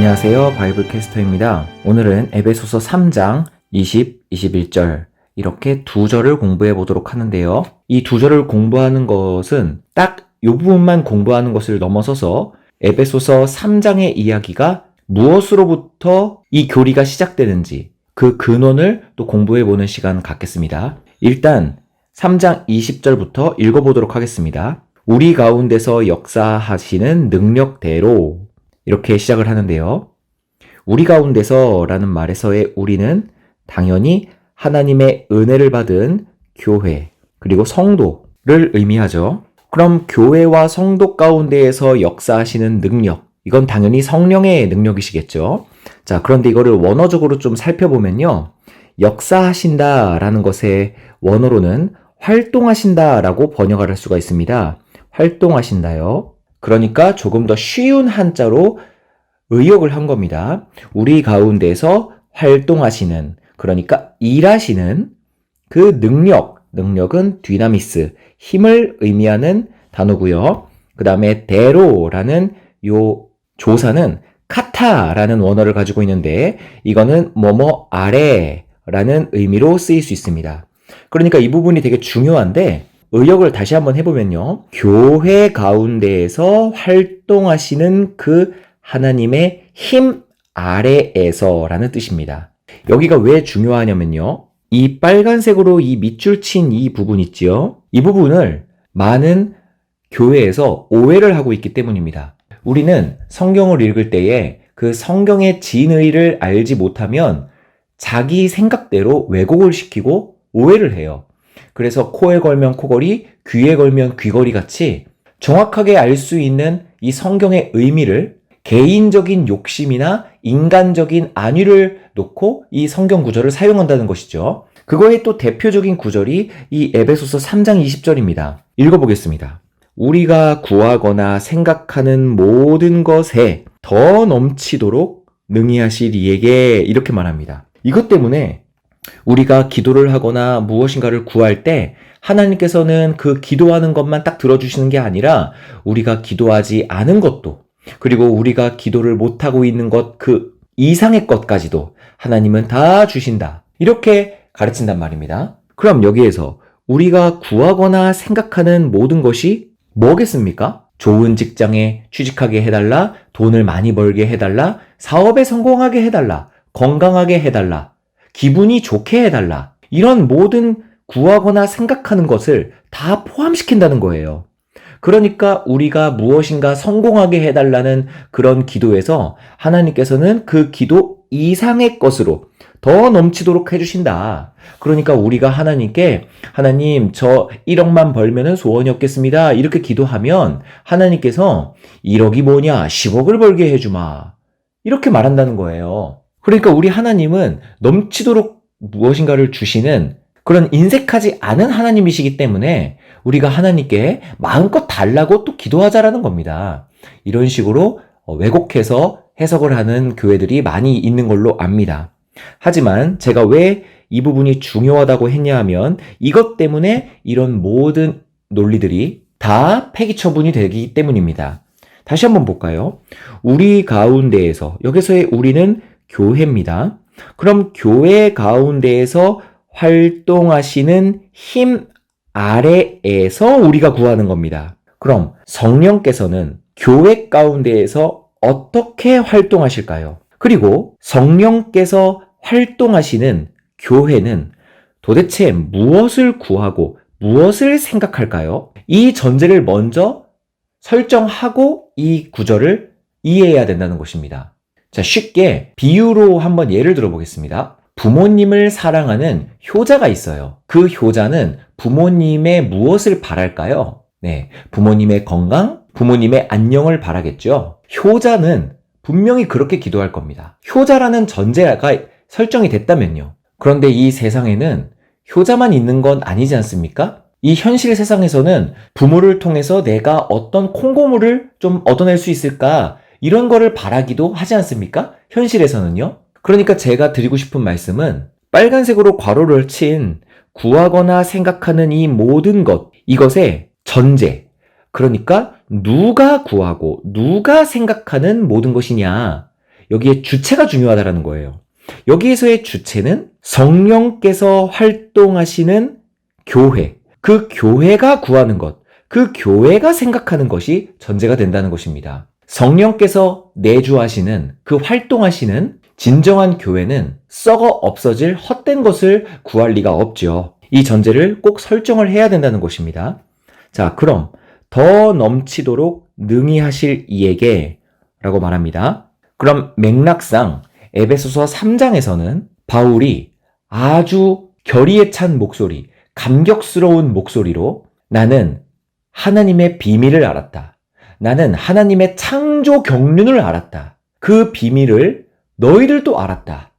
안녕하세요. 바이블 캐스터입니다. 오늘은 에베소서 3장 20, 21절 이렇게 두 절을 공부해 보도록 하는데요. 이 두 절을 공부하는 것은 딱 이 부분만 공부하는 것을 넘어서서 에베소서 3장의 이야기가 무엇으로부터 이 교리가 시작되는지 그 근원을 또 공부해 보는 시간 갖겠습니다. 일단 3장 20절부터 읽어보도록 하겠습니다. 우리 가운데서 역사하시는 능력대로 이렇게 시작을 하는데요. 우리 가운데서 라는 말에서의 우리는 당연히 하나님의 은혜를 받은 교회, 그리고 성도를 의미하죠. 그럼 교회와 성도 가운데에서 역사하시는 능력, 이건 당연히 성령의 능력이시겠죠. 자, 그런데 이거를 원어적으로 좀 살펴보면요. 역사하신다 라는 것의 원어로는 활동하신다 라고 번역을 할 수가 있습니다. 활동하신다요. 그러니까 조금 더 쉬운 한자로 의역을 한 겁니다. 우리 가운데서 활동하시는, 그러니까 일하시는 그 능력, 능력은 디나미스, 힘을 의미하는 단어고요. 그 다음에 대로라는 요 조사는 카타라는 원어를 가지고 있는데 이거는 뭐뭐 아래라는 의미로 쓰일 수 있습니다. 그러니까 이 부분이 되게 중요한데 의역을 다시 한번 해보면요. 교회 가운데에서 활동하시는 그 하나님의 힘 아래에서라는 뜻입니다. 여기가 왜 중요하냐면요. 이 빨간색으로 이 밑줄 친 이 부분 있지요? 이 부분을 많은 교회에서 오해를 하고 있기 때문입니다. 우리는 성경을 읽을 때에 그 성경의 진의를 알지 못하면 자기 생각대로 왜곡을 시키고 오해를 해요. 그래서 코에 걸면 코걸이, 귀에 걸면 귀걸이 같이 정확하게 알 수 있는 이 성경의 의미를 개인적인 욕심이나 인간적인 안위를 놓고 이 성경 구절을 사용한다는 것이죠. 그거의 또 대표적인 구절이 이 에베소서 3장 20절입니다. 읽어보겠습니다. 우리가 구하거나 생각하는 모든 것에 더 넘치도록 능히 하실 이에게 이렇게 말합니다. 이것 때문에 우리가 기도를 하거나 무엇인가를 구할 때 하나님께서는 그 기도하는 것만 딱 들어주시는 게 아니라 우리가 기도하지 않은 것도 그리고 우리가 기도를 못하고 있는 것 그 이상의 것까지도 하나님은 다 주신다. 이렇게 가르친단 말입니다. 그럼 여기에서 우리가 구하거나 생각하는 모든 것이 뭐겠습니까? 좋은 직장에 취직하게 해달라, 돈을 많이 벌게 해달라, 사업에 성공하게 해달라, 건강하게 해달라, 기분이 좋게 해달라. 이런 모든 구하거나 생각하는 것을 다 포함시킨다는 거예요. 그러니까 우리가 무엇인가 성공하게 해달라는 그런 기도에서 하나님께서는 그 기도 이상의 것으로 더 넘치도록 해주신다. 그러니까 우리가 하나님께 하나님 저 1억만 벌면은 소원이 없겠습니다. 이렇게 기도하면 하나님께서 1억이 뭐냐 10억을 벌게 해주마. 이렇게 말한다는 거예요. 그러니까 우리 하나님은 넘치도록 무엇인가를 주시는 그런 인색하지 않은 하나님이시기 때문에 우리가 하나님께 마음껏 달라고 또 기도하자라는 겁니다. 이런 식으로 어, 왜곡해서 해석을 하는 교회들이 많이 있는 걸로 압니다. 하지만 제가 왜 이 부분이 중요하다고 했냐 하면 이것 때문에 이런 모든 논리들이 다 폐기 처분이 되기 때문입니다. 다시 한번 볼까요? 우리 가운데에서, 여기서의 우리는 교회입니다. 그럼 교회 가운데에서 활동하시는 힘 아래에서 우리가 구하는 겁니다. 그럼 성령께서는 교회 가운데에서 어떻게 활동하실까요? 그리고 성령께서 활동하시는 교회는 도대체 무엇을 구하고 무엇을 생각할까요? 이 전제를 먼저 설정하고 이 구절을 이해해야 된다는 것입니다. 자, 쉽게 비유로 한번 예를 들어 보겠습니다. 부모님을 사랑하는 효자가 있어요. 그 효자는 부모님의 무엇을 바랄까요? 네. 부모님의 건강, 부모님의 안녕을 바라겠죠. 효자는 분명히 그렇게 기도할 겁니다. 효자라는 전제가 설정이 됐다면요. 그런데 이 세상에는 효자만 있는 건 아니지 않습니까? 이 현실 세상에서는 부모를 통해서 내가 어떤 콩고물을 좀 얻어낼 수 있을까? 이런 거를 바라기도 하지 않습니까? 현실에서는요. 그러니까 제가 드리고 싶은 말씀은 빨간색으로 괄호를 친 구하거나 생각하는 이 모든 것, 이것의 전제. 그러니까 누가 구하고 누가 생각하는 모든 것이냐. 여기에 주체가 중요하다라는 거예요. 여기에서의 주체는 성령께서 활동하시는 교회, 그 교회가 구하는 것, 그 교회가 생각하는 것이 전제가 된다는 것입니다. 성령께서 내주하시는 그 활동하시는 진정한 교회는 썩어 없어질 헛된 것을 구할 리가 없죠. 이 전제를 꼭 설정을 해야 된다는 것입니다. 자, 그럼 더 넘치도록 능히 하실 이에게 라고 말합니다. 그럼 맥락상 에베소서 3장에서는 바울이 아주 결의에 찬 목소리, 감격스러운 목소리로 나는 하나님의 비밀을 알았다. 나는 하나님의 창조 경륜을 알았다. 그 비밀을 너희들도 알았다.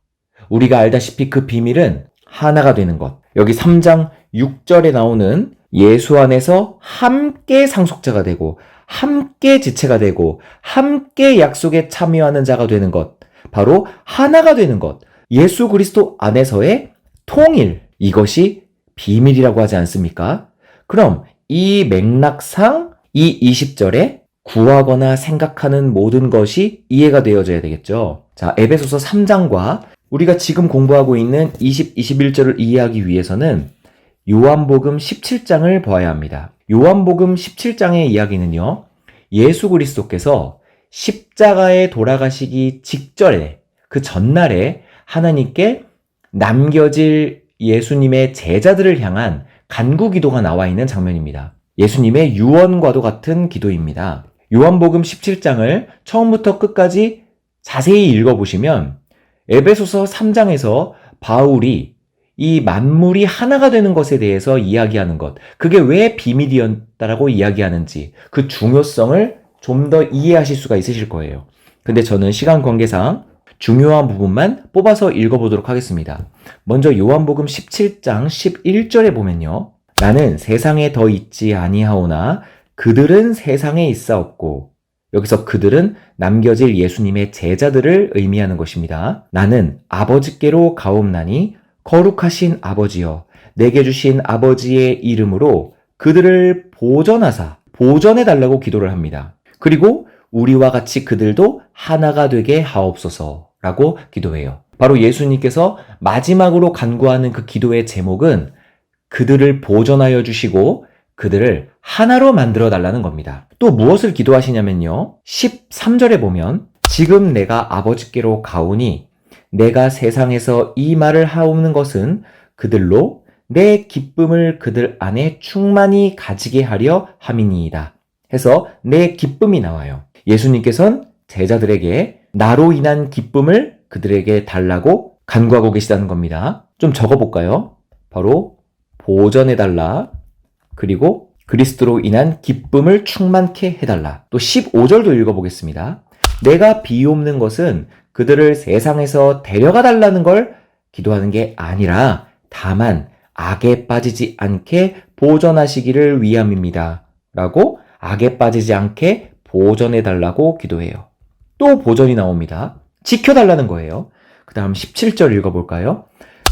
우리가 알다시피 그 비밀은 하나가 되는 것. 여기 3장 6절에 나오는 예수 안에서 함께 상속자가 되고 함께 지체가 되고 함께 약속에 참여하는 자가 되는 것. 바로 하나가 되는 것. 예수 그리스도 안에서의 통일. 이것이 비밀이라고 하지 않습니까? 그럼 이 맥락상 이 20절에 구하거나 생각하는 모든 것이 이해가 되어져야 되겠죠. 자, 에베소서 3장과 우리가 지금 공부하고 있는 20, 21절을 이해하기 위해서는 요한복음 17장을 보아야 합니다. 요한복음 17장의 이야기는요, 예수 그리스도께서 십자가에 돌아가시기 직전에, 그 전날에 하나님께 남겨질 예수님의 제자들을 향한 간구 기도가 나와 있는 장면입니다. 예수님의 유언과도 같은 기도입니다. 요한복음 17장을 처음부터 끝까지 자세히 읽어보시면 에베소서 3장에서 바울이 이 만물이 하나가 되는 것에 대해서 이야기하는 것, 그게 왜 비밀이었다라고 이야기하는지 그 중요성을 좀 더 이해하실 수가 있으실 거예요. 근데 저는 시간 관계상 중요한 부분만 뽑아서 읽어보도록 하겠습니다. 먼저 요한복음 17장 11절에 보면요. 나는 세상에 더 있지 아니하오나 그들은 세상에 있사옵고 여기서 그들은 남겨질 예수님의 제자들을 의미하는 것입니다. 나는 아버지께로 가옵나니 거룩하신 아버지여 내게 주신 아버지의 이름으로 그들을 보전하사 보전해 달라고 기도를 합니다. 그리고 우리와 같이 그들도 하나가 되게 하옵소서라고 기도해요. 바로 예수님께서 마지막으로 간구하는 그 기도의 제목은 그들을 보전하여 주시고 그들을 하나로 만들어 달라는 겁니다. 또 무엇을 기도하시냐면요. 13절에 보면 지금 내가 아버지께로 가오니 내가 세상에서 이 말을 하옵는 것은 그들로 내 기쁨을 그들 안에 충만히 가지게 하려 함이니이다. 해서 내 기쁨이 나와요. 예수님께서는 제자들에게 나로 인한 기쁨을 그들에게 달라고 간구하고 계시다는 겁니다. 좀 적어볼까요? 바로 보전해달라. 그리고 그리스도로 인한 기쁨을 충만케 해달라. 또 15절도 읽어보겠습니다. 내가 비옵는 것은 그들을 세상에서 데려가 달라는 걸 기도하는 게 아니라 다만 악에 빠지지 않게 보전하시기를 위함입니다. 라고 악에 빠지지 않게 보전해 달라고 기도해요. 또 보전이 나옵니다. 지켜달라는 거예요. 그 다음 17절 읽어볼까요?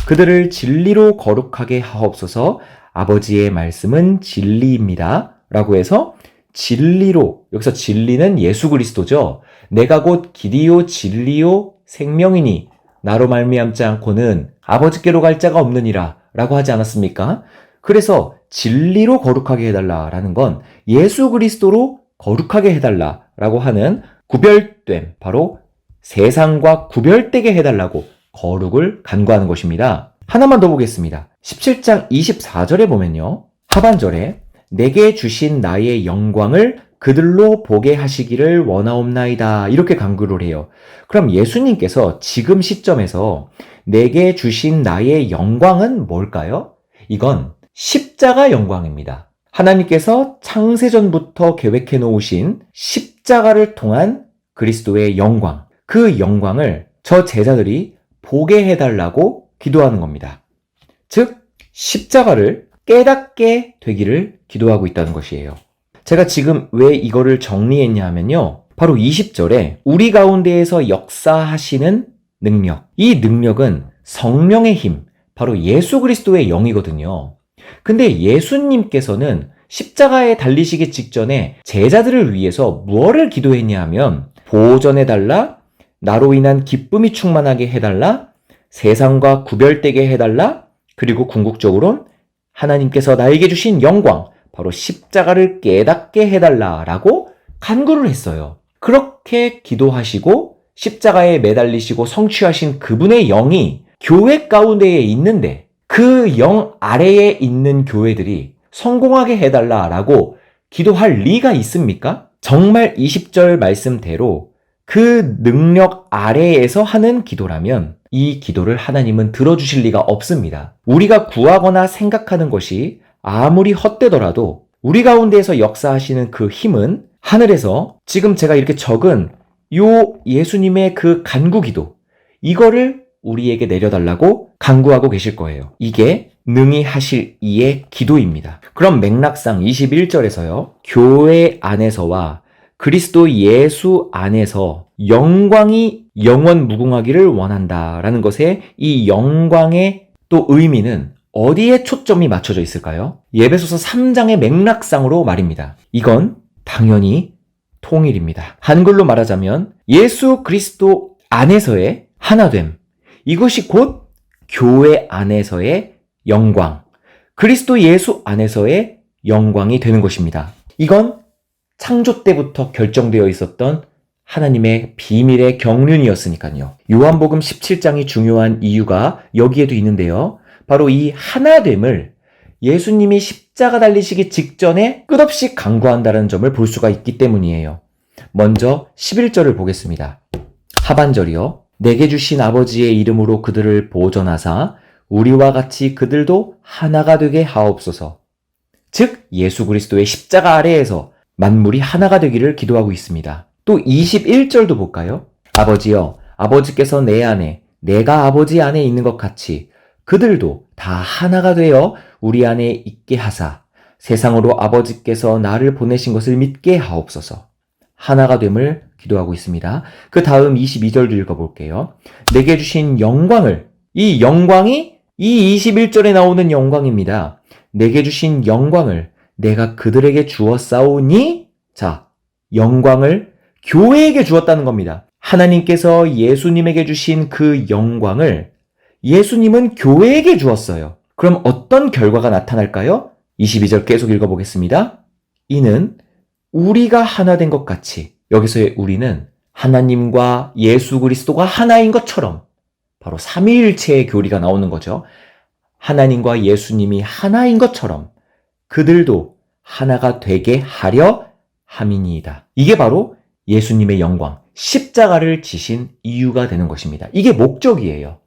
그들을 진리로 거룩하게 하옵소서 아버지의 말씀은 진리입니다. 라고 해서 진리로, 여기서 진리는 예수 그리스도죠. 내가 곧 길이요 진리요 생명이니 나로 말미암지 않고는 아버지께로 갈 자가 없느니라 라고 하지 않았습니까? 그래서 진리로 거룩하게 해달라라는 건 예수 그리스도로 거룩하게 해달라라고 하는 구별됨, 바로 세상과 구별되게 해달라고 거룩을 간구하는 것입니다. 하나만 더 보겠습니다. 17장 24절에 보면요. 하반절에 내게 주신 나의 영광을 그들로 보게 하시기를 원하옵나이다. 이렇게 간구를 해요. 그럼 예수님께서 지금 시점에서 내게 주신 나의 영광은 뭘까요? 이건 십자가 영광입니다. 하나님께서 창세전부터 계획해 놓으신 십자가를 통한 그리스도의 영광, 그 영광을 저 제자들이 보게 해달라고 기도하는 겁니다. 즉, 십자가를 깨닫게 되기를 기도하고 있다는 것이에요. 제가 지금 왜 이거를 정리했냐 하면요. 바로 20절에 우리 가운데에서 역사하시는 능력. 이 능력은 성령의 힘, 바로 예수 그리스도의 영이거든요. 근데 예수님께서는 십자가에 달리시기 직전에 제자들을 위해서 무엇을 기도했냐 하면 보전해달라, 나로 인한 기쁨이 충만하게 해달라. 세상과 구별되게 해달라. 그리고 궁극적으로는 하나님께서 나에게 주신 영광, 바로 십자가를 깨닫게 해달라라고 간구를 했어요. 그렇게 기도하시고 십자가에 매달리시고 성취하신 그분의 영이 교회 가운데에 있는데 그 영 아래에 있는 교회들이 성공하게 해달라라고 기도할 리가 있습니까? 정말 20절 말씀대로 그 능력 아래에서 하는 기도라면 이 기도를 하나님은 들어주실 리가 없습니다. 우리가 구하거나 생각하는 것이 아무리 헛되더라도 우리 가운데에서 역사하시는 그 힘은 하늘에서 지금 제가 이렇게 적은 요 예수님의 그 간구 기도 이거를 우리에게 내려달라고 간구하고 계실 거예요. 이게 능히 하실 이의 기도입니다. 그럼 맥락상 21절에서요. 교회 안에서와 그리스도 예수 안에서 영광이 영원 무궁하기를 원한다라는 것에 이 영광의 또 의미는 어디에 초점이 맞춰져 있을까요? 예배소서 3장의 맥락상으로 말입니다. 이건 당연히 통일입니다. 한글로 말하자면 예수 그리스도 안에서의 하나됨. 이것이 곧 교회 안에서의 영광. 그리스도 예수 안에서의 영광이 되는 것입니다. 이건 창조 때부터 결정되어 있었던 하나님의 비밀의 경륜이었으니까요. 요한복음 17장이 중요한 이유가 여기에도 있는데요. 바로 이 하나됨을 예수님이 십자가 달리시기 직전에 끝없이 강구한다는 점을 볼 수가 있기 때문이에요. 먼저 11절을 보겠습니다. 하반절이요. 내게 주신 아버지의 이름으로 그들을 보존하사 우리와 같이 그들도 하나가 되게 하옵소서. 즉 예수 그리스도의 십자가 아래에서 만물이 하나가 되기를 기도하고 있습니다. 또 21절도 볼까요? 아버지여 아버지께서 내 안에 내가 아버지 안에 있는 것 같이 그들도 다 하나가 되어 우리 안에 있게 하사 세상으로 아버지께서 나를 보내신 것을 믿게 하옵소서. 하나가 됨을 기도하고 있습니다. 그 다음 22절도 읽어볼게요. 내게 주신 영광을, 이 영광이 이 21절에 나오는 영광입니다. 내게 주신 영광을 내가 그들에게 주었사오니, 자, 영광을 교회에게 주었다는 겁니다. 하나님께서 예수님에게 주신 그 영광을 예수님은 교회에게 주었어요. 그럼 어떤 결과가 나타날까요? 22절 계속 읽어보겠습니다. 이는 우리가 하나 된 것 같이 여기서의 우리는 하나님과 예수 그리스도가 하나인 것처럼 바로 삼위일체의 교리가 나오는 거죠. 하나님과 예수님이 하나인 것처럼 그들도 하나가 되게 하려 함이니이다. 이게 바로 예수님의 영광, 십자가를 지신 이유가 되는 것입니다. 이게 목적이에요.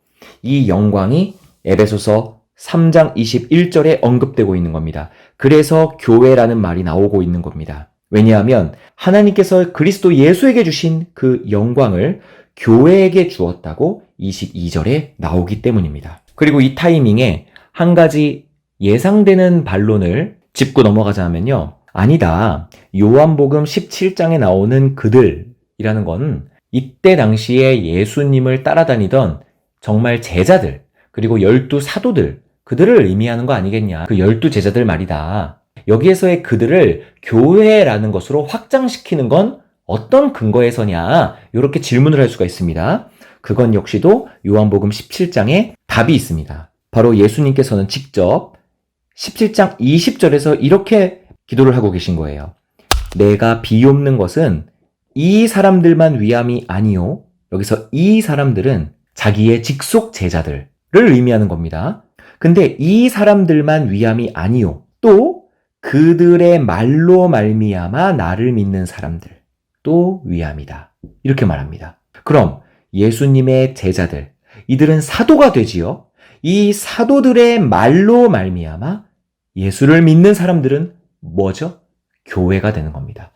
이 영광이 에베소서 3장 21절에 언급되고 있는 겁니다. 그래서 교회라는 말이 나오고 있는 겁니다. 왜냐하면 하나님께서 그리스도 예수에게 주신 그 영광을 교회에게 주었다고 22절에 나오기 때문입니다. 그리고 이 타이밍에 한 가지 예상되는 반론을 짚고 넘어가자면요. 아니다. 요한복음 17장에 나오는 그들이라는 건 이때 당시에 예수님을 따라다니던 정말 제자들, 그리고 열두 사도들, 그들을 의미하는 거 아니겠냐. 그 열두 제자들 말이다. 여기에서의 그들을 교회라는 것으로 확장시키는 건 어떤 근거에서냐? 이렇게 질문을 할 수가 있습니다. 그건 역시도 요한복음 17장에 답이 있습니다. 바로 예수님께서는 직접 17장 20절에서 이렇게 기도를 하고 계신 거예요. 내가 비옵는 것은 이 사람들만 위함이 아니요. 여기서 이 사람들은 자기의 직속 제자들을 의미하는 겁니다. 근데 이 사람들만 위함이 아니요. 또 그들의 말로 말미암아 나를 믿는 사람들 또 위함이다. 이렇게 말합니다. 그럼 예수님의 제자들 이들은 사도가 되지요. 이 사도들의 말로 말미암아 예수를 믿는 사람들은 뭐죠? 교회가 되는 겁니다.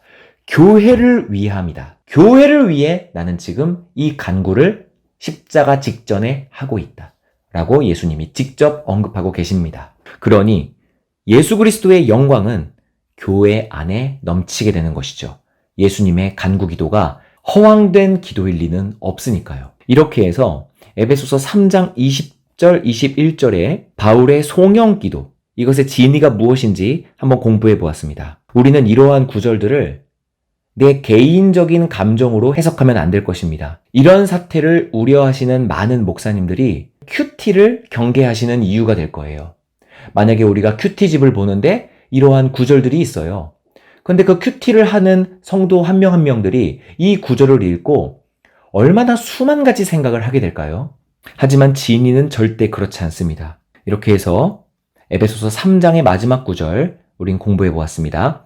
교회를 위함이다. 교회를 위해 나는 지금 이 간구를 십자가 직전에 하고 있다. 라고 예수님이 직접 언급하고 계십니다. 그러니 예수 그리스도의 영광은 교회 안에 넘치게 되는 것이죠. 예수님의 간구 기도가 허황된 기도일 리는 없으니까요. 이렇게 해서 에베소서 3장 20 절, 21절에 바울의 송영 기도, 이것의 진의가 무엇인지 한번 공부해 보았습니다. 우리는 이러한 구절들을 내 개인적인 감정으로 해석하면 안 될 것입니다. 이런 사태를 우려하시는 많은 목사님들이 큐티를 경계하시는 이유가 될 거예요. 만약에 우리가 큐티집을 보는데 이러한 구절들이 있어요. 근데 그 큐티를 하는 성도 한 명 한 명들이 이 구절을 읽고 얼마나 수만 가지 생각을 하게 될까요? 하지만 진이는 절대 그렇지 않습니다. 이렇게 해서 에베소서 3장의 마지막 구절 우린 공부해 보았습니다.